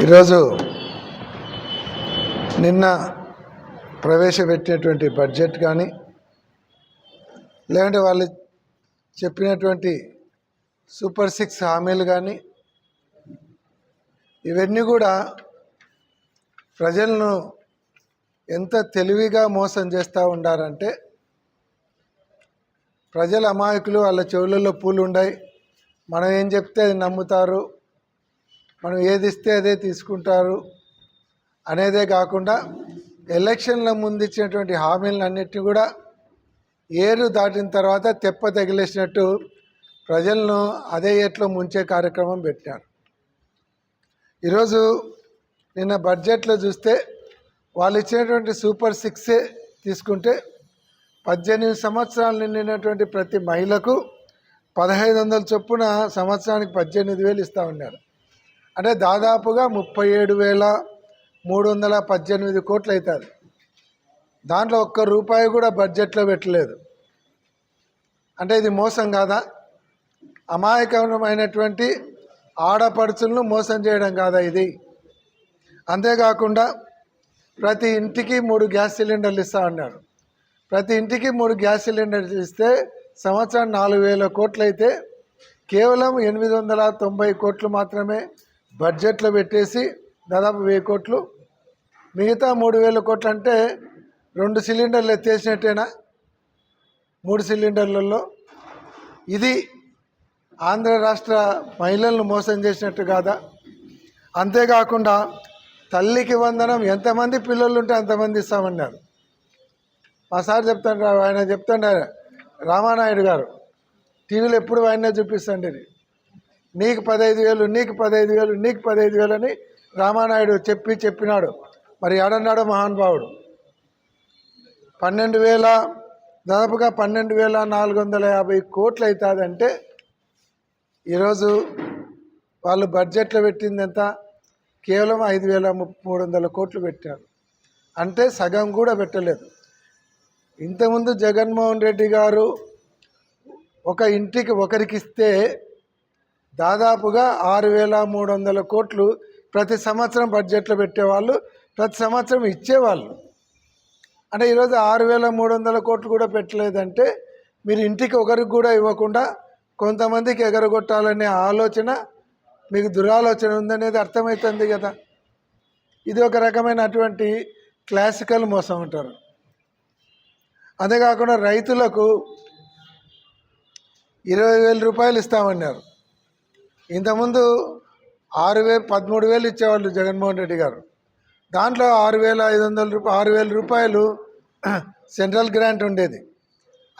ఈరోజు నిన్న ప్రవేశపెట్టినటువంటి బడ్జెట్ కానీ లేదంటే వాళ్ళు చెప్పినటువంటి సూపర్ సిక్స్ హామీలు కానీ ఇవన్నీ కూడా ప్రజలను ఎంత తెలివిగా మోసం చేస్తూ ఉండారంటే ప్రజల అమాయకులు వాళ్ళ చెవులలో పూలు ఉన్నాయి మనం ఏం చెప్తే అది నమ్ముతారు? మనం ఏది ఇస్తే అదే తీసుకుంటారు అనేదే కాకుండా ఎలక్షన్ల ముందు ఇచ్చినటువంటి హామీలను అన్నిటిని కూడా ఏరు దాటిన తర్వాత తెప్ప తగిలేసినట్టు ప్రజలను అదే ఏట్లో ముంచే కార్యక్రమం పెట్టారు. ఈరోజు నిన్న బడ్జెట్లో చూస్తే వాళ్ళు ఇచ్చినటువంటి సూపర్ సిక్సే తీసుకుంటే పద్దెనిమిది సంవత్సరాలు నిండినటువంటి ప్రతి మహిళకు పదహైదు వందల చొప్పున సంవత్సరానికి పద్దెనిమిది వేలు ఇస్తూ ఉన్నారు. అంటే దాదాపుగా ముప్పై ఏడు వేల మూడు వందల పద్దెనిమిది కోట్లు అవుతుంది దాంట్లో ఒక్క రూపాయి కూడా బడ్జెట్లో పెట్టలేదు. అంటే ఇది మోసం కాదా? అమాయకమైనటువంటి ఆడపడుచులను మోసం చేయడం కాదా ఇది? అంతేకాకుండా ప్రతి ఇంటికి మూడు గ్యాస్ సిలిండర్లు ఇస్తా అన్నాడు. ప్రతి ఇంటికి మూడు గ్యాస్ సిలిండర్లు ఇస్తే సంవత్సరం నాలుగు వేల కోట్లు అయితే కేవలం ఎనిమిది వందల తొంభై కోట్లు మాత్రమే బడ్జెట్లో పెట్టేసి దాదాపు వెయ్యి కోట్లు. మిగతా మూడు వేల కోట్లు అంటే రెండు సిలిండర్లు ఎత్తేసినట్టేనా? మూడు సిలిండర్లలో. ఇది ఆంధ్ర రాష్ట్ర మహిళలను మోసం చేసినట్టు కాదా? అంతేకాకుండా తల్లికి వందనం ఎంతమంది పిల్లలు ఉంటే అంతమంది ఇస్తామన్నారు. మా సార్ చెప్తాడు ఆయన చెప్తాడు రామానాయుడు గారు టీవీలో ఎప్పుడు ఆయనే చూపిస్తాండి నీకు పదహైదు వేలు నీకు పదహైదు వేలు నీకు పదహైదు వేలు అని రామానాయుడు చెప్పి చెప్పినాడు. మరి ఏడన్నాడు మహానుభావుడు? పన్నెండు వేల దాదాపుగా పన్నెండు వేల నాలుగు వందల యాభై కోట్లు అవుతుందంటే ఈరోజు వాళ్ళు బడ్జెట్లో పెట్టింది ఎంత? కేవలం ఐదు వేల మూడు వందల కోట్లు పెట్టారు. అంటే సగం కూడా పెట్టలేదు. ఇంతకుముందు జగన్మోహన్ రెడ్డి గారు ఒక ఇంటికి ఒకరికి ఇస్తే దాదాపుగా ఆరు వేల మూడు వందల కోట్లు ప్రతి సంవత్సరం బడ్జెట్లో పెట్టేవాళ్ళు ప్రతి సంవత్సరం ఇచ్చేవాళ్ళు. అంటే ఈరోజు ఆరు వేల మూడు వందల కోట్లు కూడా పెట్టలేదంటే మీరు ఇంటికి ఒకరికి కూడా ఇవ్వకుండా కొంతమందికి ఎగరగొట్టాలనే ఆలోచన మీకు దురాలోచన ఉందనేది అర్థమవుతుంది కదా. ఇది ఒక రకమైనటువంటి క్లాసికల్ మోసం అంటారు. అంతేకాకుండా రైతులకు ఇరవై వేల రూపాయలు ఇస్తామన్నారు. ఇంతకుముందు ఆరు వేలు పదమూడు వేలు ఇచ్చేవాళ్ళు జగన్మోహన్ రెడ్డి గారు. దాంట్లో ఆరు వేల ఐదు వందల రూపాయలు ఆరు వేల రూపాయలు సెంట్రల్ గ్రాంట్ ఉండేది.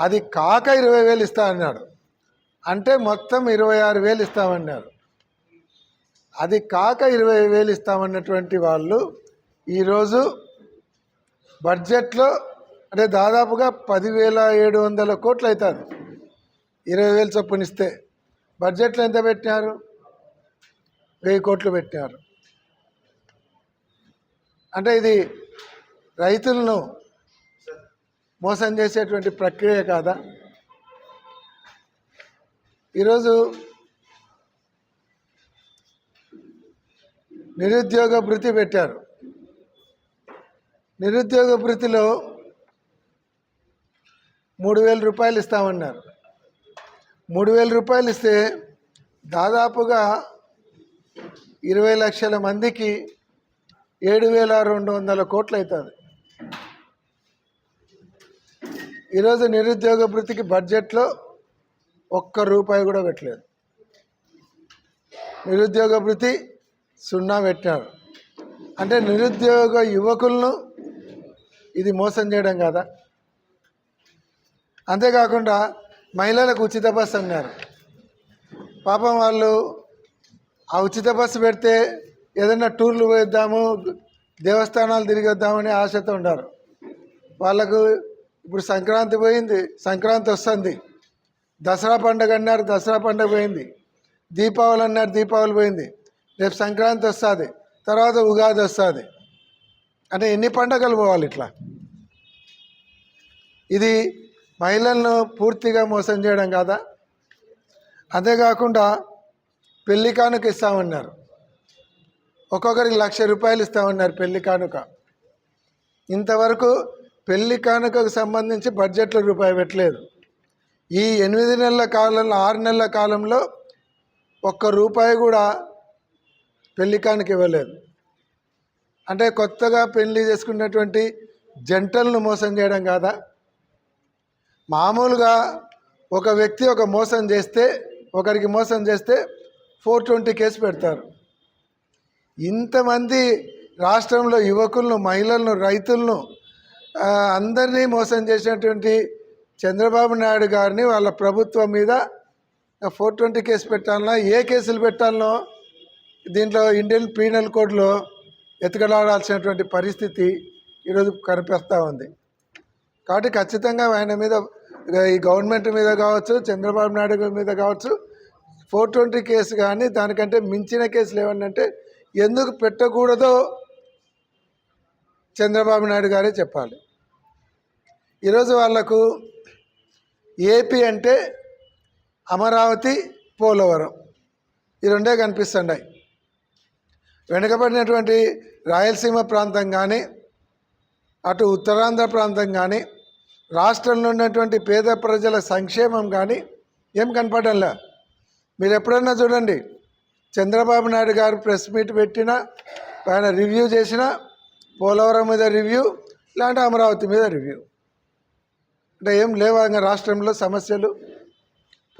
అది కాక ఇరవై వేలు ఇస్తా అన్నాడు. అంటే మొత్తం ఇరవై ఆరు వేలు ఇస్తామన్నారు. అది కాక ఇరవై వేలు ఇస్తామన్నటువంటి వాళ్ళు ఈరోజు బడ్జెట్లో అంటే దాదాపుగా పదివేల ఏడు వందల కోట్లు అవుతుంది. ఇరవై వేలు చొప్పున ఇస్తే బడ్జెట్లో ఎంత పెట్టినారు? వెయ్యి కోట్లు పెట్టినారు. అంటే ఇది రైతులను మోసం చేసేటువంటి ప్రక్రియ కాదా? ఈరోజు నిరుద్యోగ భృతి పెట్టారు. నిరుద్యోగ భృతిలో మూడు వేల రూపాయలు ఇస్తామన్నారు. మూడు వేల రూపాయలు ఇస్తే దాదాపుగా ఇరవై లక్షల మందికి ఏడు వేల రెండు వందల కోట్లు అవుతుంది. ఈరోజు నిరుద్యోగ వృత్తికి బడ్జెట్లో ఒక్క రూపాయి కూడా పెట్టలేదు. నిరుద్యోగ వృత్తి సున్నా పెట్టారు అంటే నిరుద్యోగ యువకులను ఇది మోసం చేయడం కదా? అంతేకాకుండా మహిళలకు ఉచిత బస్సు అన్నారు. పాపం వాళ్ళు ఆ ఉచిత బస్సు పెడితే ఏదైనా టూర్లు పోయిద్దాము దేవస్థానాలు తిరిగి వద్దామని ఆశతో ఉన్నారు. వాళ్ళకు ఇప్పుడు సంక్రాంతి పోయింది సంక్రాంతి వస్తుంది. దసరా పండుగ అన్నారు దసరా పండుగ పోయింది. దీపావళి అన్నారు దీపావళి పోయింది. రేపు సంక్రాంతి వస్తుంది తర్వాత ఉగాది వస్తుంది. అంటే ఎన్ని పండగలు పోవాలి ఇట్లా? ఇది మహిళలను పూర్తిగా మోసం చేయడం కాదా? అంతేకాకుండా పెళ్ళి కానుక ఇస్తామన్నారు ఒక్కొక్కరికి లక్ష రూపాయలు ఇస్తామన్నారు పెళ్ళి కానుక. ఇంతవరకు పెళ్ళి కానుకకు సంబంధించి బడ్జెట్లో రూపాయి పెట్టలేదు. ఈ ఎనిమిది నెలల కాలంలో ఆరు నెలల కాలంలో ఒక్క రూపాయి కూడా పెళ్ళి కానుక ఇవ్వలేదు. అంటే కొత్తగా పెళ్ళి చేసుకున్నటువంటి జంటలను మోసం చేయడం కాదా? మామూలుగా ఒక వ్యక్తి ఒక మోసం చేస్తే ఒకరికి మోసం చేస్తే ఫోర్ ట్వంటీ కేసు పెడతారు. ఇంతమంది రాష్ట్రంలో యువకులను మహిళలను రైతులను అందరినీ మోసం చేసినటువంటి చంద్రబాబు నాయుడు గారిని వాళ్ళ ప్రభుత్వం మీద ఫోర్ ట్వంటీ కేసు పెట్టాలన్నా ఏ కేసులు పెట్టాలనో దీంట్లో ఇండియన్ పీనల్ కోడ్లో ఎతకలాడాల్సినటువంటి పరిస్థితి ఈరోజు కనిపిస్తూ ఉంది. కాబట్టి ఖచ్చితంగా ఆయన మీద ఈ గవర్నమెంట్ మీద కావచ్చు చంద్రబాబు నాయుడు మీద కావచ్చు ఫోర్ ట్వంటీ కేసు కానీ దానికంటే మించిన కేసులు ఏమన్నంటే ఎందుకు పెట్టకూడదో చంద్రబాబు నాయుడు గారే చెప్పాలి. ఈరోజు వాళ్ళకు ఏపీ అంటే అమరావతి పోలవరం ఈ రెండే కనిపిస్తున్నాయి. వెనుకబడినటువంటి రాయలసీమ ప్రాంతం కానీ అటు ఉత్తరాంధ్ర ప్రాంతం కానీ రాష్ట్రంలో ఉన్నటువంటి పేద ప్రజల సంక్షేమం కానీ ఏం కనపడంలే మీరు ఎప్పుడన్నా చూడండి చంద్రబాబు నాయుడు గారు ప్రెస్ మీట్ పెట్టినా ఆయన రివ్యూ చేసిన పోలవరం మీద రివ్యూ లేదంటే అమరావతి మీద రివ్యూ. అంటే ఏం లేవా ఇంకా రాష్ట్రంలో సమస్యలు.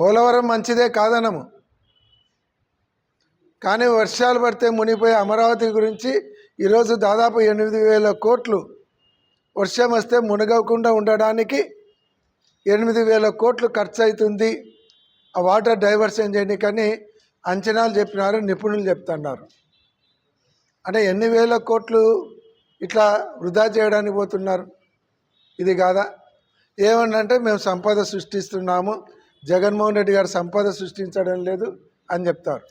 పోలవరం మంచిదే కాదనము. కానీ వర్షాలు పడితే మునిపోయే అమరావతి గురించి ఈరోజు దాదాపు ఎనిమిది వేల కోట్లు వర్షం వస్తే మునగకుండా ఉండడానికి ఎనిమిది వేల కోట్లు ఖర్చు అవుతుంది ఆ వాటర్ డైవర్షన్ చేయడానికని అంచనాలు చెప్పినారు నిపుణులు చెప్తున్నారు. అంటే ఎన్ని వేల కోట్లు ఇట్లా వృధా చేయడానికి పోతున్నారు? ఇది కాదా? ఏమన్నంటే మేము సంపద సృష్టిస్తున్నాము జగన్మోహన్ రెడ్డి గారు సంపద సృష్టించడం లేదు అని చెప్తారు.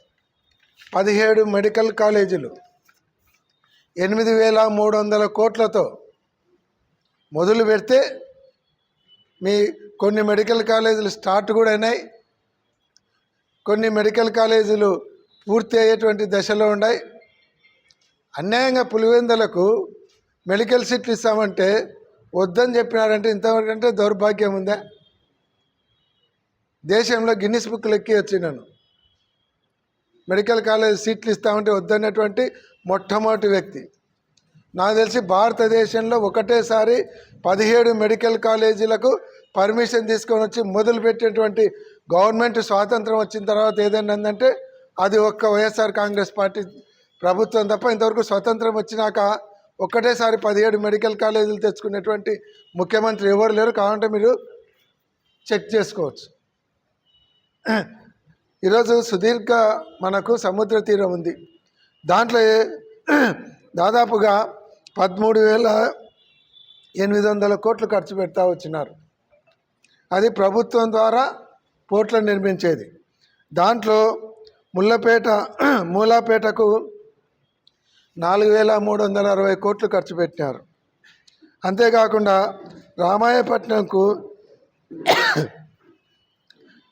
పదిహేడు మెడికల్ కాలేజీలు ఎనిమిది వేల మూడు వందల కోట్లతో మొదలు పెడితే మీ కొన్ని మెడికల్ కాలేజీలు స్టార్ట్ కూడా అయినాయి. కొన్ని మెడికల్ కాలేజీలు పూర్తి అయ్యేటువంటి దశలో ఉన్నాయి. అన్యాయంగా పులివెందులకు మెడికల్ సీట్లు ఇస్తామంటే వద్దని చెప్పినారంటే ఇంతవరకు అంటే దౌర్భాగ్యం ఉందా? దేశంలో గిన్నిస్ బుక్లు ఎక్కి వచ్చినాను మెడికల్ కాలేజ్ సీట్లు ఇస్తామంటే వద్దన్నటువంటి మొట్టమొదటి వ్యక్తి. నాకు తెలిసి భారతదేశంలో ఒకటేసారి పదిహేడు మెడికల్ కాలేజీలకు పర్మిషన్ తీసుకొని వచ్చి మొదలుపెట్టేటువంటి గవర్నమెంట్ స్వాతంత్రం వచ్చిన తర్వాత ఏదైనా ఉందంటే అది ఒక్క వైఎస్ఆర్ కాంగ్రెస్ పార్టీ ప్రభుత్వం తప్ప ఇంతవరకు స్వతంత్రం వచ్చినాక ఒక్కటేసారి పదిహేడు మెడికల్ కాలేజీలు తెచ్చుకునేటువంటి ముఖ్యమంత్రి ఎవరు లేరు. కావాలంటే మీరు చెక్ చేసుకోవచ్చు. ఈరోజు సుదీర్ఘ మనకు సముద్ర తీరం ఉంది. దాంట్లో దాదాపుగా పదమూడు వేల ఎనిమిది వందల కోట్లు ఖర్చు పెడతా వచ్చినారు. అది ప్రభుత్వం ద్వారా పోర్ట్లను నిర్మించేది. దాంట్లో ముల్లపేట మూలాపేటకు నాలుగు వేల మూడు వందల అరవై కోట్లు ఖర్చు పెట్టినారు. అంతేకాకుండా రామాయపట్నంకు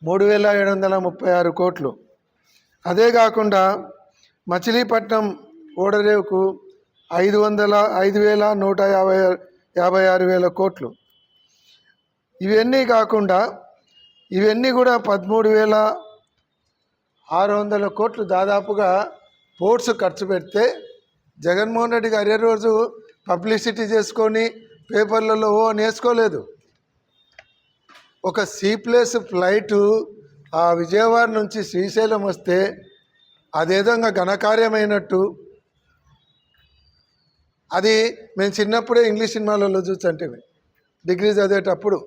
మూడు వేల ఏడు వందల ముప్పై ఆరు కోట్లు. అదే కాకుండా మచిలీపట్నం ఓడరేవుకు ఐదు వందల ఐదు వేల నూట యాభై యాభై ఆరు వేల కోట్లు. ఇవన్నీ కాకుండా ఇవన్నీ కూడా పదమూడు వేల ఆరు వందల కోట్లు దాదాపుగా పోర్ట్స్ ఖర్చు పెడితే జగన్మోహన్ రెడ్డి గారు ఏ రోజు పబ్లిసిటీ చేసుకొని పేపర్లలో ఓ నేర్చుకోలేదు ఒక సీప్లెస్ ఫ్లైటు ఆ విజయవాడ నుంచి శ్రీశైలం వస్తే అదేదంగా ఘనకార్యమైనట్టు అది మేము చిన్నప్పుడే ఇంగ్లీష్ సినిమాలలో చూసంటే డిగ్రీ చదివేటప్పుడు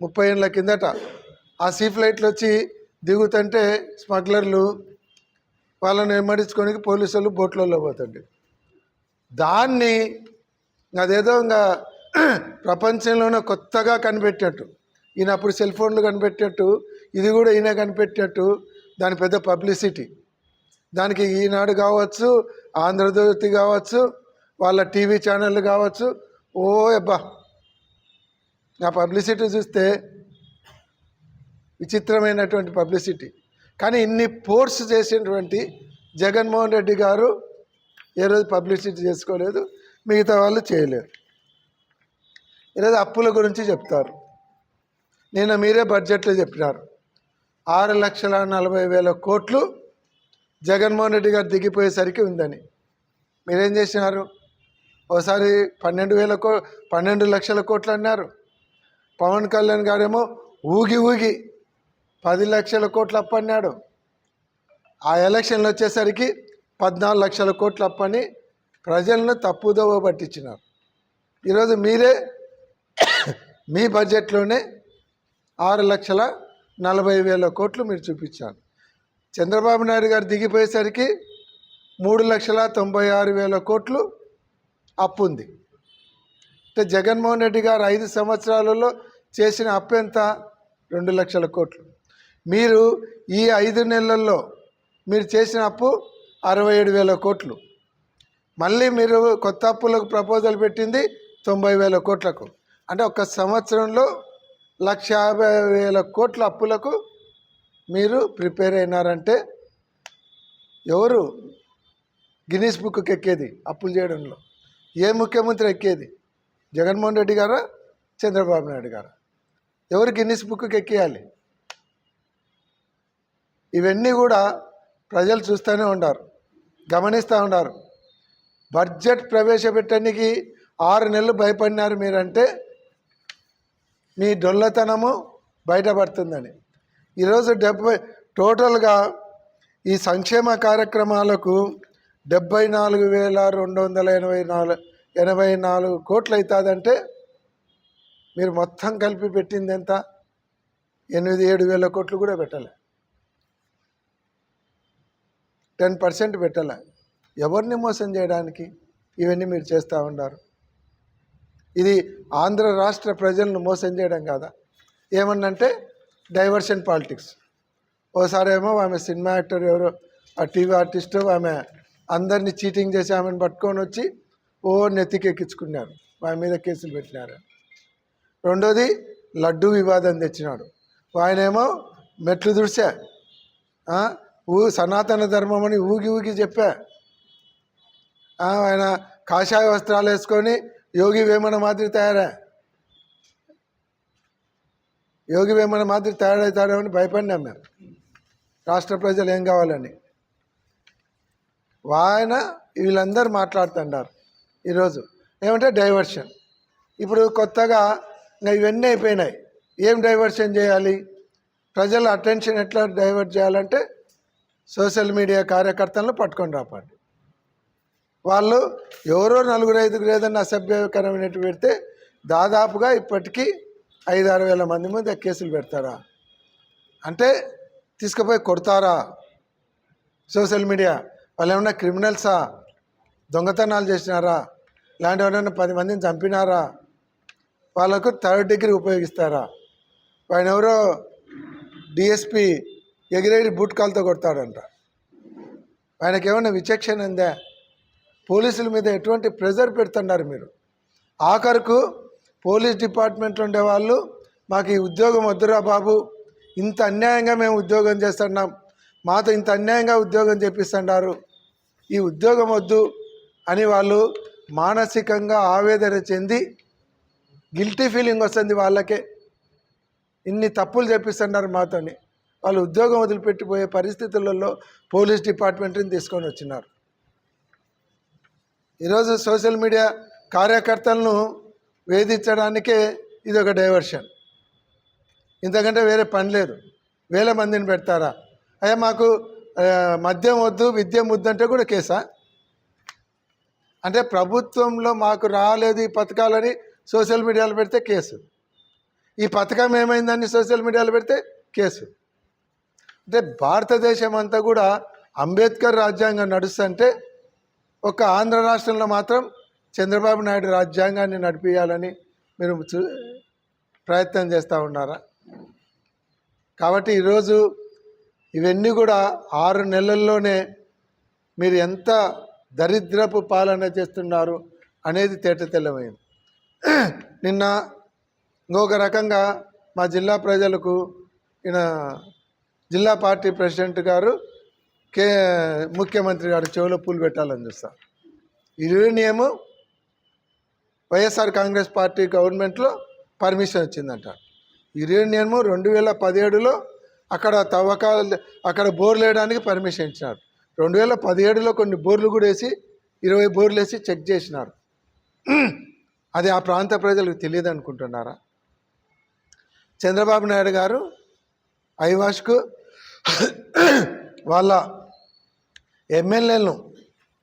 ముప్పై ఏళ్ళ కిందట ఆ సీ ఫ్లైట్లు వచ్చి దిగుతుంటే స్మగ్లర్లు వాళ్ళని వెంబడించుకొని పోలీసులు బోట్లలో పోతుండే దాన్ని అదేదో ఇంకా ప్రపంచంలోనే కొత్తగా కనిపెట్టినట్టు. ఈయన అప్పుడు సెల్ ఫోన్లు కనిపెట్టినట్టు ఇది కూడా ఈయన కనిపెట్టినట్టు దాని పెద్ద పబ్లిసిటీ. దానికి ఈనాడు కావచ్చు ఆంధ్రజ్యోతి కావచ్చు వాళ్ళ టీవీ ఛానళ్ళు కావచ్చు. ఓ అబ్బా! ఆ పబ్లిసిటీ చూస్తే విచిత్రమైనటువంటి పబ్లిసిటీ. కానీ ఇన్ని ఫోర్స్ చేసినటువంటి జగన్మోహన్ రెడ్డి గారు ఏ రోజు పబ్లిసిటీ చేసుకోలేదు మిగతా వాళ్ళు చేయలేరు. ఈరోజు అప్పుల గురించి చెప్తారు. నిన్న మీరే బడ్జెట్లో చెప్పినారు. ఆరు లక్షల నలభై వేల కోట్లు జగన్మోహన్ రెడ్డి గారు దిగిపోయేసరికి ఉందని. మీరేం చేసినారు? ఓసారి పన్నెండు వేల కో పన్నెండు లక్షల కోట్లు అన్నారు. పవన్ కళ్యాణ్ గారేమో ఊగి ఊగి పది లక్షల కోట్లు అప్పు అన్నాడు. ఆ ఎలక్షన్లు వచ్చేసరికి పద్నాలుగు లక్షల కోట్లు అప్పని ప్రజలను తప్పుదోవ పట్టించినారు. ఈరోజు మీరే మీ బడ్జెట్లోనే ఆరు లక్షల నలభై వేల కోట్లు మీరు చూపించారు. చంద్రబాబు నాయుడు గారు దిగిపోయేసరికి మూడు లక్షల తొంభై ఆరు వేల కోట్లు అప్పు ఉంది అంటే జగన్మోహన్ రెడ్డి గారు ఐదు సంవత్సరాలలో చేసిన అప్పు ఎంత? రెండు లక్షల కోట్లు. మీరు ఈ ఐదు నెలల్లో మీరు చేసిన అప్పు అరవై ఏడు వేల కోట్లు. మళ్ళీ మీరు కొత్త అప్పులకు ప్రపోజల్ పెట్టింది తొంభై వేల కోట్లకు. అంటే ఒక సంవత్సరంలో లక్ష యాభై వేల కోట్ల అప్పులకు మీరు ప్రిపేర్ అయినారంటే ఎవరు? గిన్నీస్ బుక్కి ఎక్కేది అప్పులు చేయడంలో. ఏ ముఖ్యమంత్రి ఎక్కేది? జగన్మోహన్ రెడ్డి గారా? చంద్రబాబు నాయుడు గారా? ఎవరు గిన్నిస్ బుక్కి ఎక్కేయాలి? ఇవన్నీ కూడా ప్రజలు చూస్తూనే ఉన్నారు గమనిస్తూ ఉన్నారు బడ్జెట్ ప్రవేశపెట్టడానికి ఆరు నెలలు భయపడినారు మీరంటే మీ డొల్లతనము బయటపడుతుందని. ఈరోజు డెబ్బై టోటల్గా ఈ సంక్షేమ కార్యక్రమాలకు డెబ్బై నాలుగు వేల రెండు వందల ఎనభై నాలుగు ఎనభై నాలుగు కోట్లు అవుతుందంటే మీరు మొత్తం కలిపి పెట్టింది ఎంత ఎనిమిది ఏడు వేల కోట్లు కూడా పెట్టలే. టెన్ పర్సెంట్ పెట్టలే. ఎవరిని మోసం చేయడానికి ఇవన్నీ మీరు చేస్తూ ఉన్నారు? ఇది ఆంధ్ర రాష్ట్ర ప్రజలను మోసం చేయడం కాదా? ఏమన్నంటే డైవర్షన్ పాలిటిక్స్. ఓసారేమో ఆమె సినిమా యాక్టర్ ఎవరో ఆ టీవీ ఆర్టిస్టు ఆమె అందరినీ చీటింగ్ చేసి ఆమెను పట్టుకొని వచ్చి ఓ నెత్తికెక్కించుకున్నారు ఆయన మీద కేసులు పెట్టినారు. రెండోది లడ్డు వివాదం తెచ్చినాడు. ఆయనేమో మెట్లు దుడిచా ఊ సనాతన ధర్మం అని ఊగి ఊగి చెప్పా. ఆ, ఆయన కాషాయ వస్త్రాలు వేసుకొని యోగి వేమన మాదిరి తయారా? యోగి వేమన మాదిరి తయారవుతాడేమని భయపడినాం మేము. రాష్ట్ర ప్రజలు ఏం కావాలని? ఆయన వీళ్ళందరూ మాట్లాడుతున్నారు ఈరోజు ఏమంటే డైవర్షన్. ఇప్పుడు కొత్తగా ఇంకా ఇవన్నీ అయిపోయినాయి. ఏం డైవర్షన్ చేయాలి? ప్రజల అటెన్షన్ ఎట్లా డైవర్ట్ చేయాలంటే సోషల్ మీడియా కార్యకర్తలను పట్టుకొని రాపండి. వాళ్ళు ఎవరో నలుగురు ఐదుగురు ఏదన్నా అసభ్యకరమైనట్టు పెడితే దాదాపుగా ఇప్పటికీ ఐదు ఆరు వేల మంది మీద కేసులు పెడతారా? అంటే తీసుకుపోయి కొడతారా? సోషల్ మీడియా వాళ్ళు ఏమన్నా క్రిమినల్సా? దొంగతనాలు చేసినారా? ఇలాంటి ఎవరైనా పది మందిని చంపినారా? వాళ్ళకు థర్డ్ డిగ్రీ ఉపయోగిస్తారా? ఆయన ఎవరో డిఎస్పి ఎగిరెగిరి బూట్ కాల్తో కొడతాడంట. ఆయనకి ఏమైనా విచక్షణ ఉందా? పోలీసుల మీద ఎటువంటి ప్రెజర్ పెడుతున్నారు మీరు? ఆఖరుకు పోలీస్ డిపార్ట్మెంట్లో ఉండే వాళ్ళు మాకు ఈ ఉద్యోగం వద్దురా బాబు ఇంత అన్యాయంగా మేము ఉద్యోగం చేస్తున్నాం మాతో ఇంత అన్యాయంగా ఉద్యోగం చేపిస్తున్నారు ఈ ఉద్యోగం వద్దు అని వాళ్ళు మానసికంగా ఆవేదన చెంది గిల్టీ ఫీలింగ్ వస్తుంది వాళ్ళకే. ఇన్ని తప్పులు చేపిస్తున్నారు మాతోని. వాళ్ళు ఉద్యోగం వదిలిపెట్టిపోయే పరిస్థితులలో పోలీస్ డిపార్ట్మెంట్ని తీసుకొని వచ్చినారు. ఈరోజు సోషల్ మీడియా కార్యకర్తలను వేధించడానికే ఇది ఒక డైవర్షన్. ఇంతకంటే వేరే పని లేదు. వేల మందిని పెడతారా? అయ్యా మాకు మద్యం వద్దు విద్యం వద్దు అంటే కూడా కేసా? అంటే ప్రభుత్వంలో మాకు రాలేదు ఈ పథకాలని సోషల్ మీడియాలో పెడితే కేసు. ఈ పథకం ఏమైందని సోషల్ మీడియాలో పెడితే కేసు. అంటే భారతదేశం అంతా కూడా అంబేద్కర్ రాజ్యాంగం నడుస్తుంటే ఒక ఆంధ్ర రాష్ట్రంలో మాత్రం చంద్రబాబు నాయుడు రాజ్యాంగాన్ని నడిపించాలని మీరు చూ- ప్రయత్నం చేస్తూ ఉన్నారా? కాబట్టి ఈరోజు ఇవన్నీ కూడా ఆరు నెలల్లోనే మీరు ఎంత దరిద్రపు పాలన చేస్తున్నారు అనేది తేట తెల్లమైంది నిన్న ఇంకొక రకంగా మా జిల్లా ప్రజలకు ఈయన జిల్లా పార్టీ ప్రెసిడెంట్ గారు కే ముఖ్యమంత్రి గారు చెవిలో పూలు పెట్టాలని చూస్తారు యురేనియము వైఎస్ఆర్ కాంగ్రెస్ పార్టీ గవర్నమెంట్లో పర్మిషన్ వచ్చిందంట యురేనియము రెండు వేల పదిహేడులో అక్కడ తవ్వకాలు అక్కడ బోర్లు వేయడానికి పర్మిషన్ ఇచ్చినారు. రెండు వేల పదిహేడులో కొన్ని బోర్లు కూడా వేసి ఇరవై బోర్లు వేసి చెక్ చేసినారు. అది ఆ ప్రాంత ప్రజలకు తెలియదు అనుకుంటున్నారా? చంద్రబాబు నాయుడు గారు ఐవాష్కు వాళ్ళ ఎమ్మెల్యేలను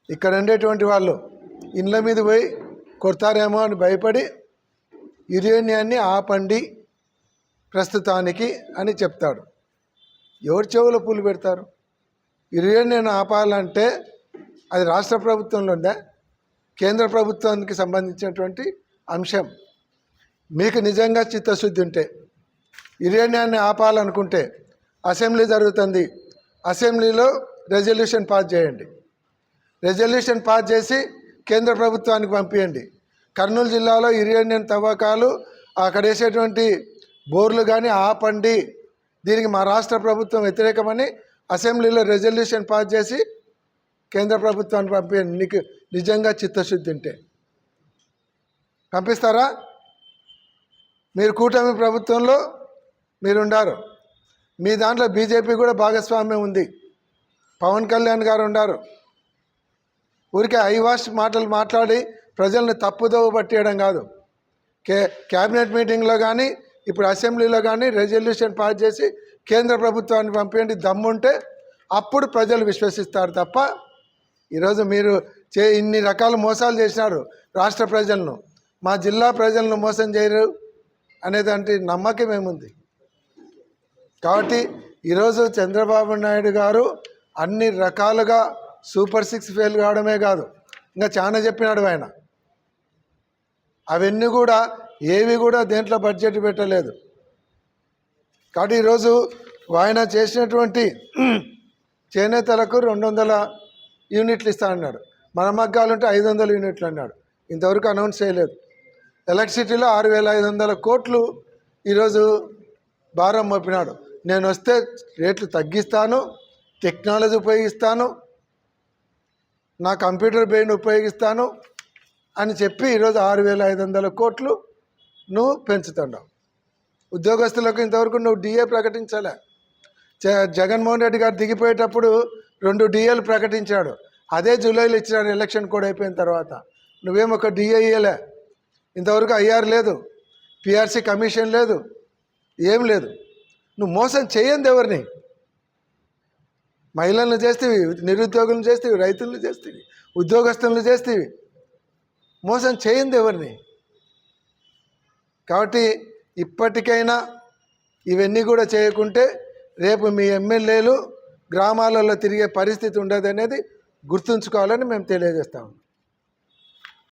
ఇక్కడ ఉండేటువంటి వాళ్ళు ఇండ్ల మీద పోయి కొడతారేమో అని భయపడి యురేనియాన్ని ఆపండి ప్రస్తుతానికి అని చెప్తాడు. ఎవరి చెవులో పూలు పెడతారు? నేను ఆపాలంటే అది రాష్ట్ర ప్రభుత్వంలో కేంద్ర ప్రభుత్వానికి సంబంధించినటువంటి అంశం. మీకు నిజంగా చిత్తశుద్ధి ఉంటే యురేనియాన్ని ఆపాలనుకుంటే అసెంబ్లీ జరుగుతుంది. అసెంబ్లీలో రెజల్యూషన్ పాస్ చేయండి. రెజల్యూషన్ పాస్ చేసి కేంద్ర ప్రభుత్వానికి పంపించండి కర్నూలు జిల్లాలో యురేనియన్ తవ్వకాలు అక్కడ వేసేటువంటి బోర్లు కానీ ఆపండి. దీనికి మా రాష్ట్ర ప్రభుత్వం వ్యతిరేకమని అసెంబ్లీలో రెజల్యూషన్ పాస్ చేసి కేంద్ర ప్రభుత్వాన్ని పంపించండి నీకు నిజంగా చిత్తశుద్ధి ఉంటే. పంపిస్తారా? మీరు కూటమి ప్రభుత్వంలో మీరుండారు. మీ దాంట్లో బీజేపీ కూడా భాగస్వామ్యం ఉంది. పవన్ కళ్యాణ్ గారు ఉన్నారు ఊరికే ఐవాష్ మాటలు మాట్లాడి ప్రజల్ని తప్పుదోవ పట్టేయడం కాదు. కే క్యాబినెట్ మీటింగ్లో కానీ ఇప్పుడు అసెంబ్లీలో కానీ రెజల్యూషన్ పాస్ చేసి కేంద్ర ప్రభుత్వాన్ని పంపేయండి దమ్ముంటే అప్పుడు ప్రజలు విశ్వసిస్తారు తప్ప ఈరోజు మీరు చే ఇన్ని రకాల మోసాలు చేసినారు రాష్ట్ర ప్రజలను. మా జిల్లా ప్రజలను మోసం చేయరు అనేదాంటి నమ్మకం ఏముంది? కాబట్టి ఈరోజు చంద్రబాబు నాయుడు గారు అన్ని రకాలుగా సూపర్ సిక్స్ ఫెయిల్ కావడమే కాదు. ఇంకా చాలా చెప్పినాడు ఆయన. అవన్నీ కూడా ఏవి కూడా దేంట్లో బడ్జెట్ పెట్టలేదు. కాబట్టి ఈరోజు ఆయన చేసినటువంటి చేనేతలకు రెండు వందల యూనిట్లు ఇస్తా అన్నాడు. మన మగ్గాలు ఉంటే ఐదు వందల యూనిట్లు అన్నాడు. ఇంతవరకు అనౌన్స్ చేయలేదు. ఎలక్ట్రిసిటీలో ఆరు వేల ఐదు వందల కోట్లు ఈరోజు భారం మోపినాడు. నేను వస్తే రేట్లు తగ్గిస్తాను టెక్నాలజీ ఉపయోగిస్తాను నా కంప్యూటర్ బ్రెయిన్ ఉపయోగిస్తాను అని చెప్పి ఈరోజు ఆరు వేల ఐదు వందల కోట్లు నువ్వు పెంచుతున్నావు. ఉద్యోగస్తులకు ఇంతవరకు నువ్వు డిఏ ప్రకటించలే. జ- జగన్మోహన్ రెడ్డి గారు దిగిపోయేటప్పుడు రెండు డిఏలు ప్రకటించాడు. అదే జూలైలో ఇచ్చినాడు ఎలక్షన్ కూడా అయిపోయిన తర్వాత. నువ్వేం ఒక డిఏ ఇయ్యలే. ఇంతవరకు ఐఆర్ లేదు. పిఆర్సీ కమిషన్ లేదు. ఏం లేదు. నువ్వు మోసం చేయండి ఎవరిని? మహిళలను చేస్తేవి నిరుద్యోగులను చేస్తేవి రైతులను చేస్తేవి ఉద్యోగస్తులను చేస్తేవి. మోసం చేయండి ఎవరిని? కాబట్టి ఇప్పటికైనా ఇవన్నీ కూడా చేయకుంటే రేపు మీ ఎమ్మెల్యేలు గ్రామాలలో తిరిగే పరిస్థితి ఉండదు అనేది గుర్తుంచుకోవాలని మేము తెలియజేస్తాము